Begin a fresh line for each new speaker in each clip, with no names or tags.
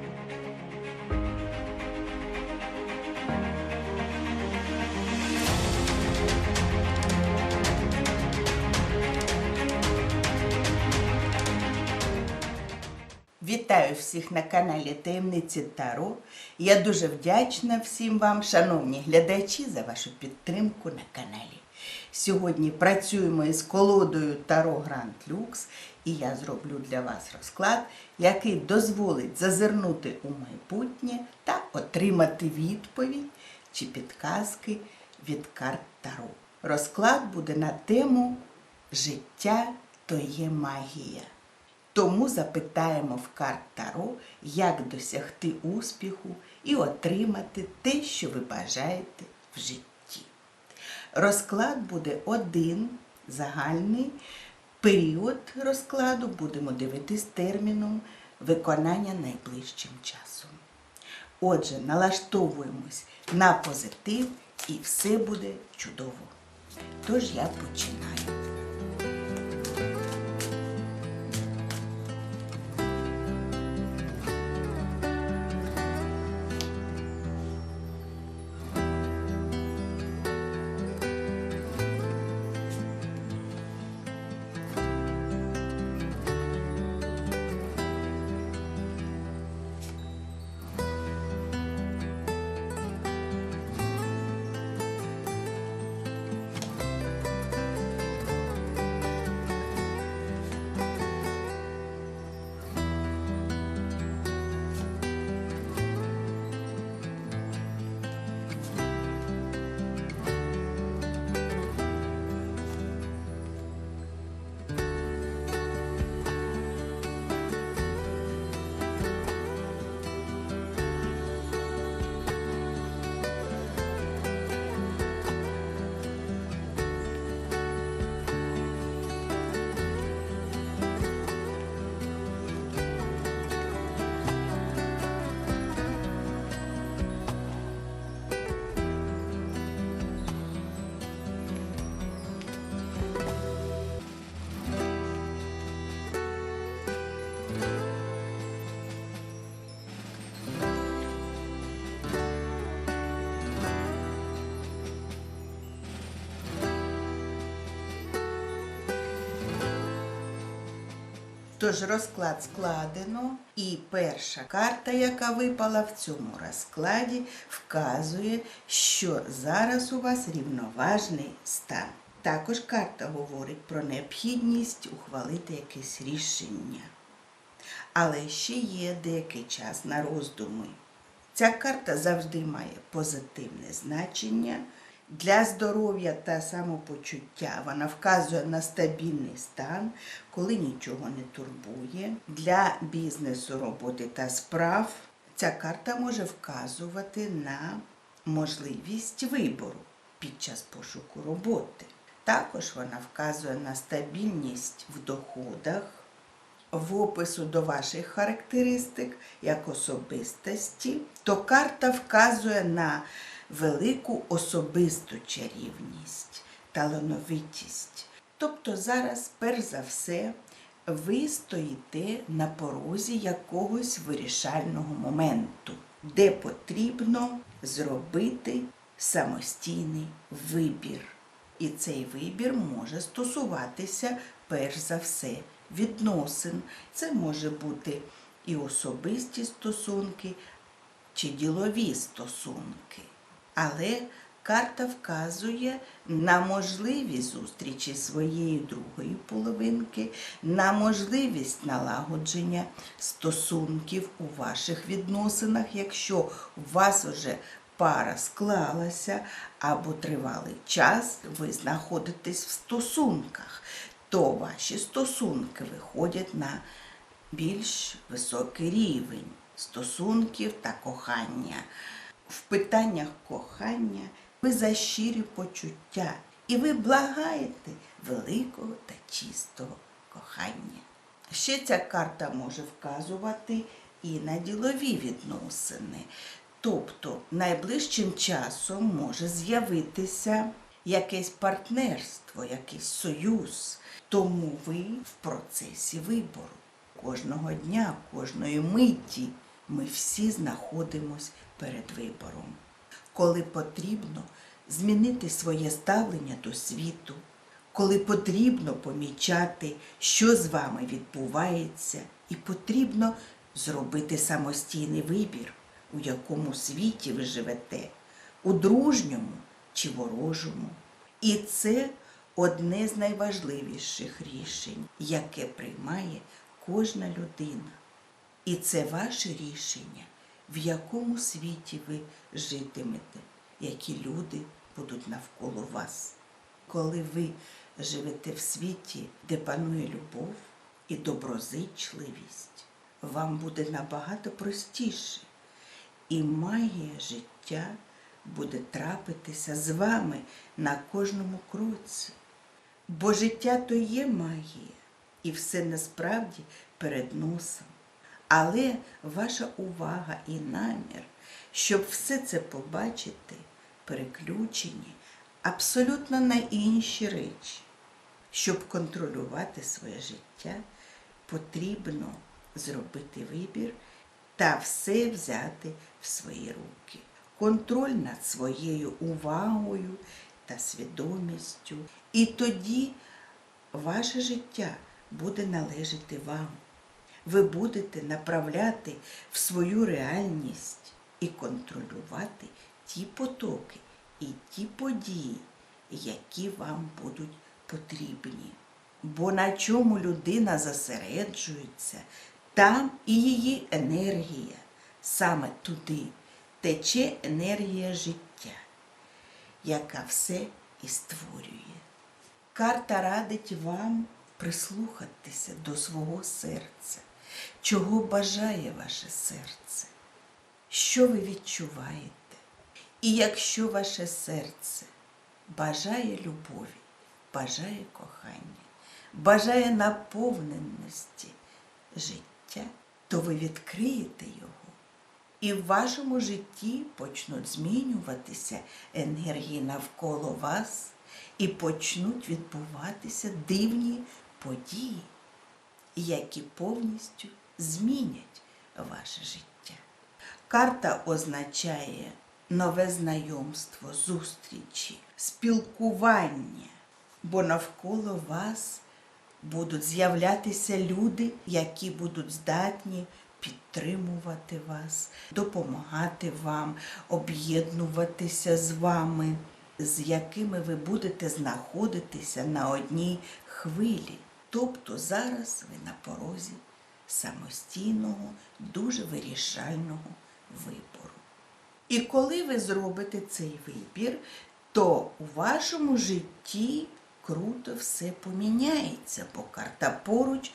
Вітаю всіх на каналі Таємниці Таро. Я дуже вдячна всім вам, шановні глядачі, за вашу підтримку на каналі. Сьогодні працюємо із колодою Таро Гранд Люкс, і я зроблю для вас розклад, який дозволить зазирнути у майбутнє та отримати відповідь чи підказки від карт Таро. Розклад буде на тему Життя то є магія. Тому запитаємо в карт Таро, як досягти успіху і отримати те, що ви бажаєте в житті. Розклад буде один загальний. Період розкладу будемо дивитись терміном виконання найближчим часом. Отже, налаштовуємось на позитив і все буде чудово. Тож я починаю. Тож розклад складено, і перша карта, яка випала в цьому розкладі, вказує, що зараз у вас рівноважний стан. Також карта говорить про необхідність ухвалити якесь рішення. Але ще є деякий час на роздуми. Ця карта завжди має позитивне значення. Для здоров'я та самопочуття вона вказує на стабільний стан, коли нічого не турбує. Для бізнесу, роботи та справ ця карта може вказувати на можливість вибору під час пошуку роботи. Також вона вказує на стабільність в доходах, в опису до ваших характеристик як особистості, то карта вказує на велику особисту чарівність, талановитість. Тобто зараз, перш за все, ви стоїте на порозі якогось вирішального моменту, де потрібно зробити самостійний вибір. І цей вибір може стосуватися перш за все відносин. Це може бути і особисті стосунки, чи ділові стосунки. Але карта вказує на можливість зустрічі своєї другої половинки, на можливість налагодження стосунків у ваших відносинах, якщо у вас вже пара склалася або тривалий час, ви знаходитесь в стосунках, то ваші стосунки виходять на більш високий рівень стосунків та кохання. В питаннях кохання ви за щирі почуття, і ви благаєте великого та чистого кохання. Ще ця карта може вказувати і на ділові відносини. Тобто найближчим часом може з'явитися якесь партнерство, якийсь союз. Тому ви в процесі вибору кожного дня, кожної миті ми всі знаходимось перед вибором, коли потрібно змінити своє ставлення до світу, коли потрібно помічати, що з вами відбувається, і потрібно зробити самостійний вибір, у якому світі ви живете, у дружньому чи ворожому. І це одне з найважливіших рішень, яке приймає кожна людина. І це ваше рішення, в якому світі ви житимете, які люди будуть навколо вас. Коли ви живете в світі, де панує любов і доброзичливість, вам буде набагато простіше, і магія життя буде трапитися з вами на кожному кроці. Бо життя то є магія, і все насправді перед носом. Але ваша увага і намір, щоб все це побачити, переключені абсолютно на інші речі. Щоб контролювати своє життя, потрібно зробити вибір та все взяти в свої руки. Контроль над своєю увагою та свідомістю. І тоді ваше життя буде належати вам. Ви будете направляти в свою реальність і контролювати ті потоки і ті події, які вам будуть потрібні. Бо на чому людина зосереджується, там і її енергія. Саме туди тече енергія життя, яка все і створює. Карта радить вам прислухатися до свого серця, чого бажає ваше серце, що ви відчуваєте. І якщо ваше серце бажає любові, бажає кохання, бажає наповненості життя, то ви відкриєте його. І в вашому житті почнуть змінюватися енергії навколо вас і почнуть відбуватися дивні події, які повністю змінять ваше життя. Карта означає нове знайомство, зустрічі, спілкування, бо навколо вас будуть з'являтися люди, які будуть здатні підтримувати вас, допомагати вам, об'єднуватися з вами, з якими ви будете знаходитися на одній хвилі. Тобто зараз ви на порозі самостійного, дуже вирішального вибору. І коли ви зробите цей вибір, то у вашому житті круто все поміняється, бо карта поруч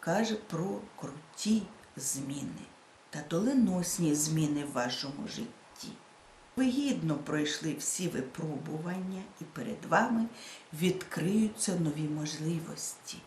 каже про круті зміни та доленосні зміни в вашому житті. Ви гідно пройшли всі випробування, і перед вами відкриються нові можливості.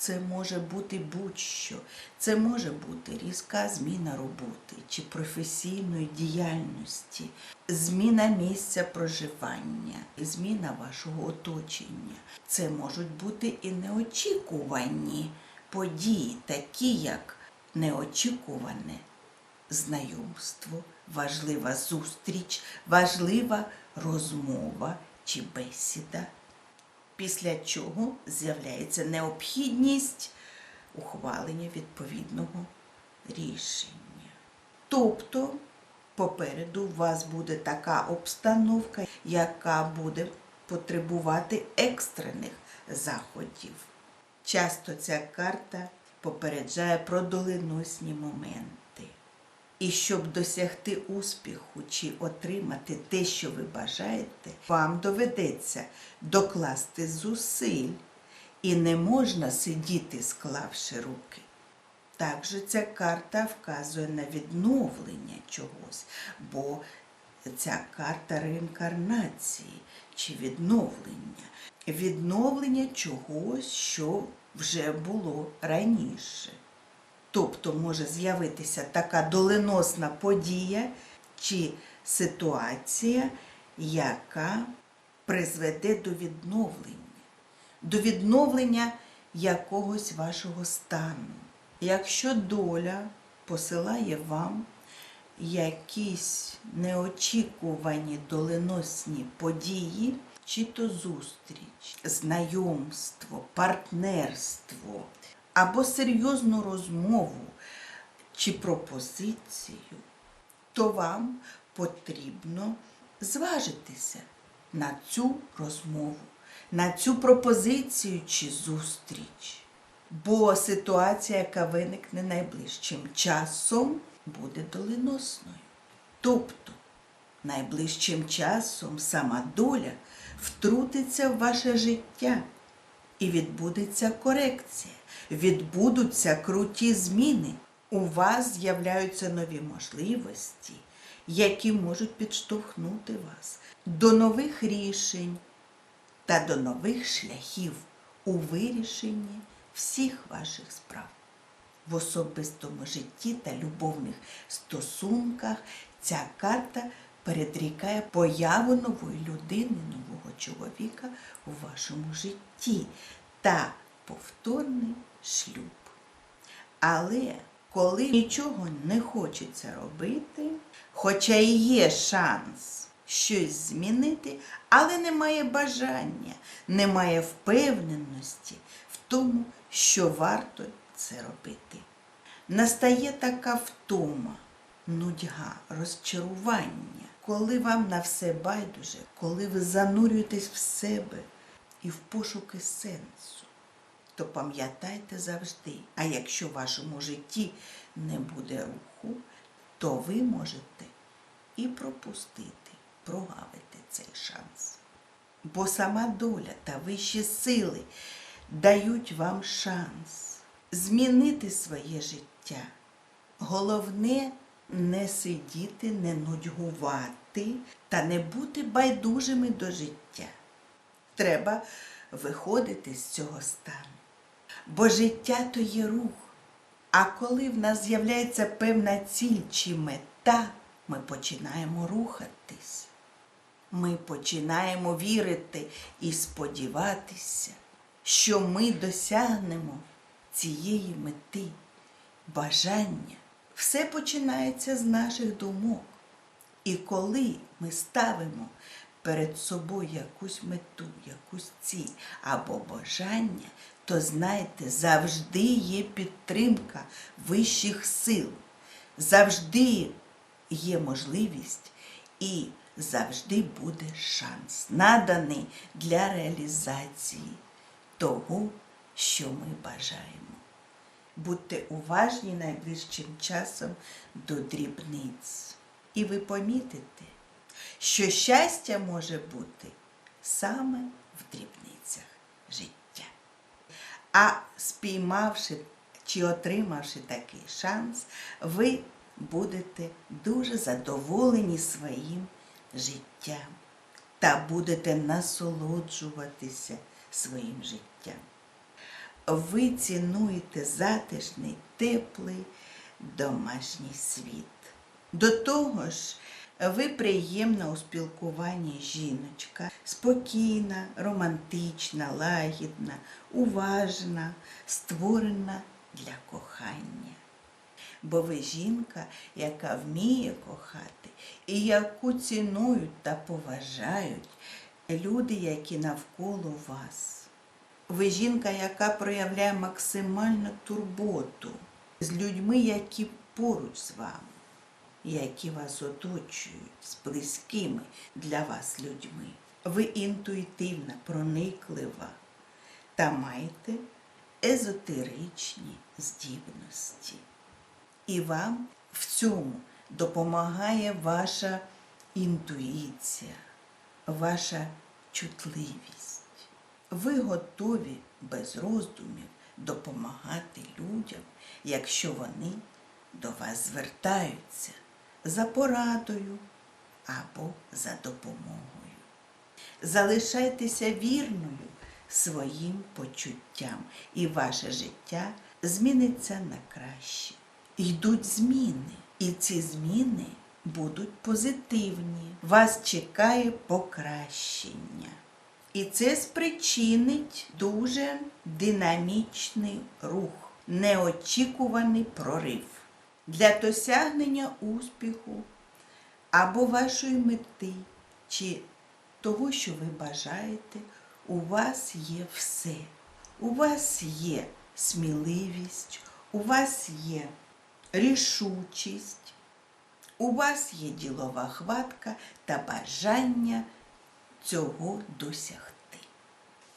Це може бути будь-що. Це може бути різка зміна роботи чи професійної діяльності, зміна місця проживання, зміна вашого оточення. Це можуть бути і неочікувані події, такі як неочікуване знайомство, важлива зустріч, важлива розмова чи бесіда після чого з'являється необхідність ухвалення відповідного рішення. Тобто попереду у вас буде така обстановка, яка буде потребувати екстрених заходів. Часто ця карта попереджає про доленосні моменти. І щоб досягти успіху чи отримати те, що ви бажаєте, вам доведеться докласти зусиль і не можна сидіти, склавши руки. Також ця карта вказує на відновлення чогось, бо ця карта реінкарнації чи відновлення. Відновлення чогось, що вже було раніше. Тобто може з'явитися така доленосна подія чи ситуація, яка призведе до відновлення, до відновлення якогось вашого стану. Якщо доля посилає вам якісь неочікувані доленосні події, чи то зустріч, знайомство, партнерство або серйозну розмову чи пропозицію, то вам потрібно зважитися на цю розмову, на цю пропозицію чи зустріч. Бо ситуація, яка виникне найближчим часом, буде доленосною. Тобто, найближчим часом сама доля втрутиться в ваше життя і відбудеться корекція, відбудуться круті зміни. У вас з'являються нові можливості, які можуть підштовхнути вас до нових рішень та до нових шляхів у вирішенні всіх ваших справ. В особистому житті та любовних стосунках ця карта передрікає появу нової людини, нового чоловіка у вашому житті та повторний шлюб. Але коли нічого не хочеться робити, хоча і є шанс щось змінити, але немає бажання, немає впевненості в тому, що варто це робити. Настає така втома, нудьга, розчарування, коли вам на все байдуже, коли ви занурюєтесь в себе і в пошуки сенсу то пам'ятайте завжди. А якщо в вашому житті не буде руху, то ви можете і пропустити, прогавити цей шанс. Бо сама доля та вищі сили дають вам шанс змінити своє життя. Головне не сидіти, не нудьгувати та не бути байдужими до життя. Треба виходити з цього стану. Бо життя то є рух. А коли в нас з'являється певна ціль чи мета, ми починаємо рухатись. Ми починаємо вірити і сподіватися, що ми досягнемо цієї мети, бажання. Все починається з наших думок. І коли ми ставимо перед собою якусь мету, якусь ціль або бажання, то знайте, завжди є підтримка вищих сил, завжди є можливість і завжди буде шанс, наданий для реалізації того, що ми бажаємо. Будьте уважні найближчим часом до дрібниць. І ви помітите, що щастя може бути саме в дрібницях життя. А спіймавши чи отримавши такий шанс, ви будете дуже задоволені своїм життям та будете насолоджуватися своїм життям. Ви цінуєте затишний, теплий домашній світ. До того ж, ви приємна у спілкуванні жіночка, спокійна, романтична, лагідна, уважна, створена для кохання. Бо ви жінка, яка вміє кохати і яку цінують та поважають люди, які навколо вас. Ви жінка, яка проявляє максимальну турботу з людьми, які поруч з вами які вас оточують з близькими для вас людьми. Ви інтуїтивна, прониклива та маєте езотеричні здібності. І вам в цьому допомагає ваша інтуїція, ваша чутливість. Ви готові без роздумів допомагати людям, якщо вони до вас звертаються за порадою або за допомогою. Залишайтеся вірною своїм почуттям, і ваше життя зміниться на краще. Йдуть зміни, і ці зміни будуть позитивні. Вас чекає покращення. І це спричинить дуже динамічний рух, неочікуваний прорив. Для досягнення успіху або вашої мети, чи того, що ви бажаєте, у вас є все. У вас є сміливість, у вас є рішучість, у вас є ділова хватка та бажання цього досягти.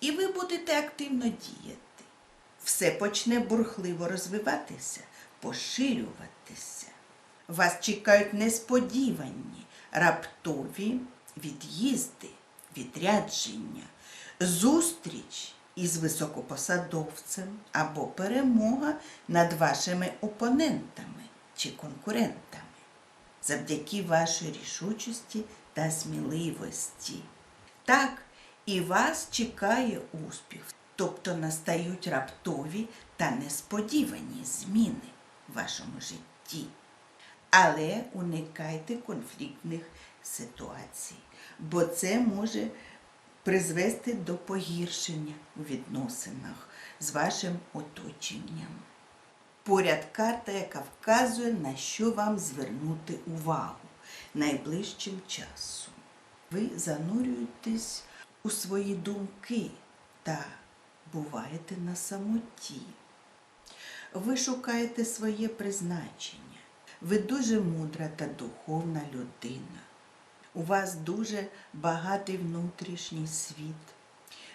І ви будете активно діяти. Все почне бурхливо розвиватися, поширюватися. Вас чекають несподівані, раптові від'їзди, відрядження, зустріч із високопосадовцем або перемога над вашими опонентами чи конкурентами завдяки вашій рішучості та сміливості. Так, і вас чекає успіх, тобто настають раптові та несподівані зміни в вашому житті. Але уникайте конфліктних ситуацій, бо це може призвести до погіршення у відносинах з вашим оточенням. Поряд карта, яка вказує, на що вам звернути увагу найближчим часом. Ви занурюєтесь у свої думки та буваєте на самоті. Ви шукаєте своє призначення. Ви дуже мудра та духовна людина. У вас дуже багатий внутрішній світ.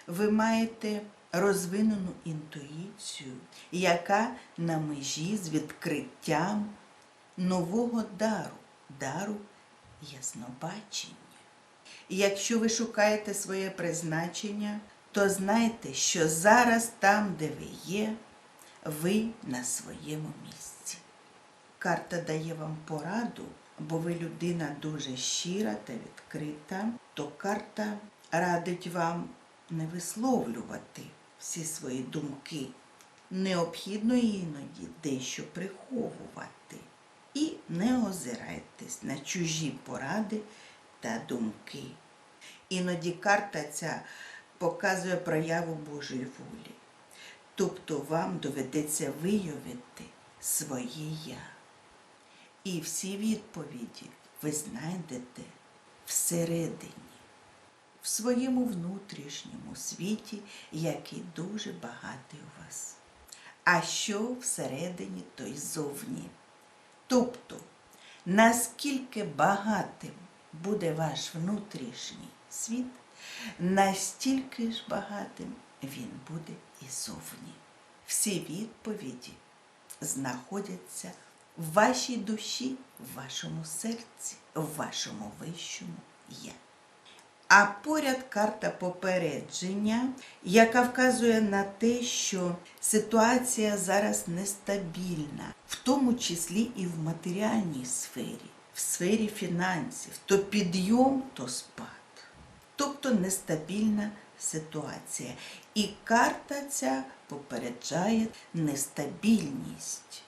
Ви маєте розвинену інтуїцію, яка на межі з відкриттям нового дару, дару яснобачення. Якщо ви шукаєте своє призначення, то знайте, що зараз там, де ви є, ви на своєму місці. Карта дає вам пораду, бо ви людина дуже щира та відкрита, то карта радить вам не висловлювати всі свої думки. Необхідно іноді дещо приховувати. І не озирайтесь на чужі поради та думки. Іноді карта ця показує прояву Божої волі. Тобто вам доведеться виявити своє я. І всі відповіді ви знайдете всередині, в своєму внутрішньому світі, який дуже багатий у вас. А що всередині, то й зовні. Тобто, наскільки багатим буде ваш внутрішній світ, настільки ж багатим він буде і зовні. Всі відповіді знаходяться в вашій душі, в вашому серці, в вашому вищому я. А поряд карта попередження, яка вказує на те, що ситуація зараз нестабільна, в тому числі і в матеріальній сфері, в сфері фінансів, то підйом, то спад. Тобто нестабільна ситуація. І карта ця попереджає нестабільність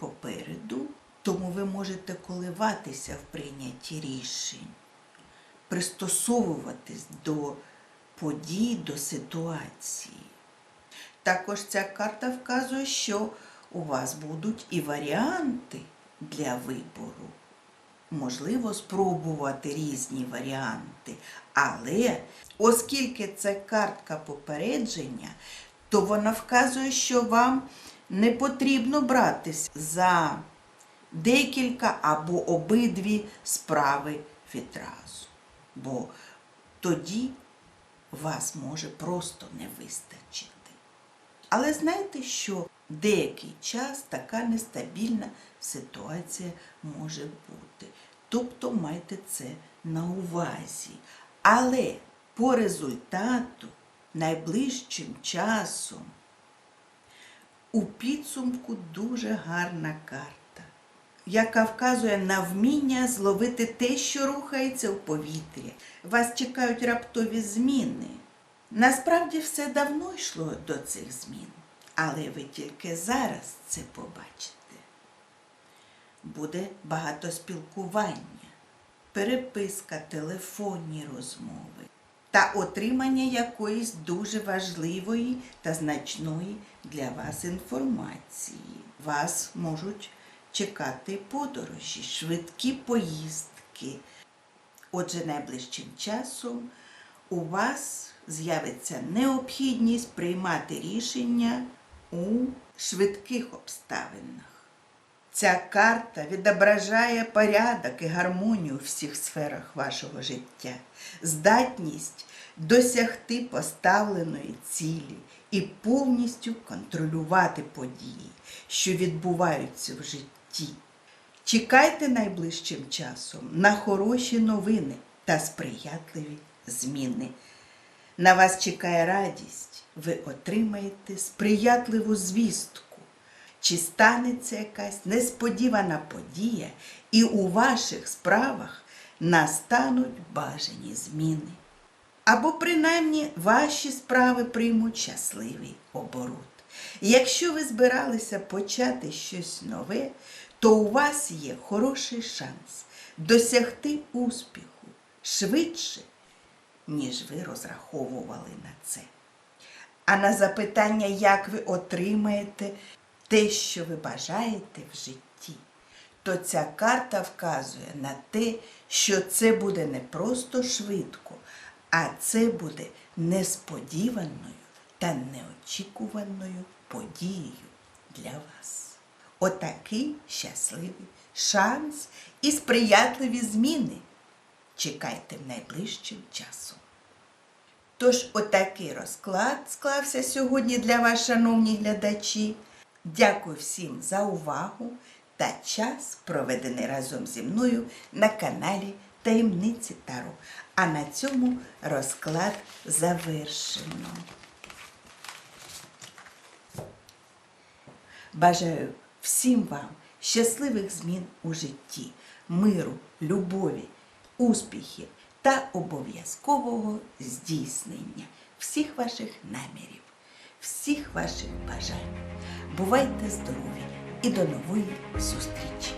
попереду, тому ви можете коливатися в прийнятті рішень, пристосовуватись до подій, до ситуації. Також ця карта вказує, що у вас будуть і варіанти для вибору. Можливо, спробувати різні варіанти, але оскільки це картка попередження, то вона вказує, що вам не потрібно братись за декілька або обидві справи відразу. Бо тоді вас може просто не вистачити. Але знайте, що деякий час така нестабільна ситуація може бути. Тобто майте це на увазі. Але по результату найближчим часом у підсумку дуже гарна карта, яка вказує на вміння зловити те, що рухається в повітрі. Вас чекають раптові зміни. Насправді все давно йшло до цих змін, але ви тільки зараз це побачите. Буде багато спілкування, переписка, телефонні розмови та отримання якоїсь дуже важливої та значної для вас інформації. Вас можуть чекати подорожі, швидкі поїздки. Отже, найближчим часом у вас з'явиться необхідність приймати рішення у швидких обставинах. Ця карта відображає порядок і гармонію в всіх сферах вашого життя, здатність досягти поставленої цілі і повністю контролювати події, що відбуваються в житті. Чекайте найближчим часом на хороші новини та сприятливі зміни. На вас чекає радість, ви отримаєте сприятливу звістку. Чи станеться якась несподівана подія, і у ваших справах настануть бажані зміни. Або принаймні ваші справи приймуть щасливий оборот. Якщо ви збиралися почати щось нове, то у вас є хороший шанс досягти успіху швидше, ніж ви розраховували на це. А на запитання, як ви отримаєте те, що ви бажаєте в житті, то ця карта вказує на те, що це буде не просто швидко, а це буде несподіваною та неочікуваною подією для вас. Отакий щасливий шанс і сприятливі зміни чекайте в найближчим часом. Тож отакий розклад склався сьогодні для вас, шановні глядачі. Дякую всім за увагу та час, проведений разом зі мною на каналі Таємниці Таро. А на цьому розклад завершено. Бажаю всім вам щасливих змін у житті, миру, любові, успіхів та обов'язкового здійснення всіх ваших намірів, всіх ваших бажань. Бувайте здорові і до нової зустрічі!